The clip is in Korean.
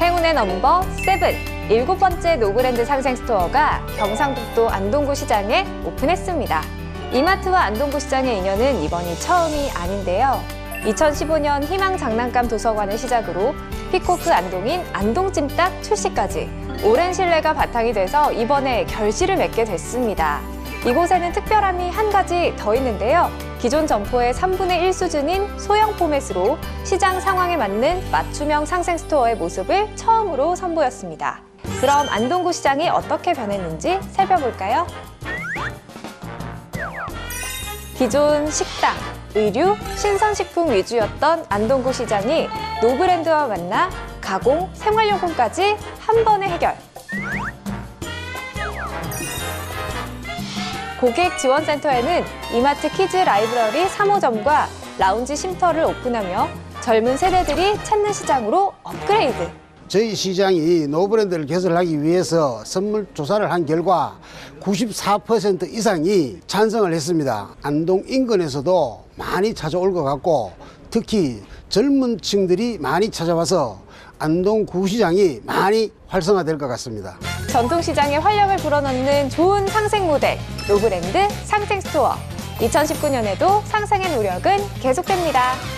행운의 넘버 세븐 일곱 번째 노브랜드 상생 스토어가 경상북도 안동구 시장에 오픈했습니다. 이마트와 안동구 시장의 인연은 이번이 처음이 아닌데요. 2015년 희망 장난감 도서관을 시작으로 피코크 안동인 안동찜닭 출시까지 오랜 신뢰가 바탕이 돼서 이번에 결실을 맺게 됐습니다. 이곳에는 특별함이 한 가지 더 있는데요. 기존 점포의 3분의 1 수준인 소형 포맷으로 시장 상황에 맞는 맞춤형 상생 스토어의 모습을 처음으로 선보였습니다. 그럼 안동구 시장이 어떻게 변했는지 살펴볼까요? 기존 식당, 의류, 신선식품 위주였던 안동구 시장이 노브랜드와 만나 가공, 생활용품까지 한 번에 해결. 고객 지원센터에는 이마트 키즈 라이브러리 3호점과 라운지 쉼터를 오픈하며 젊은 세대들이 찾는 시장으로 업그레이드. 저희 시장이 노브랜드를 개설하기 위해서 선물 조사를 한 결과 94% 이상이 찬성을 했습니다. 안동 인근에서도 많이 찾아올 것 같고 특히 젊은 층들이 많이 찾아와서 안동 구시장이 많이 활성화될 것 같습니다. 전통시장에 활력을 불어넣는 좋은 상생 모델, 노브랜드 상생 스토어. 2019년에도 상생의 노력은 계속됩니다.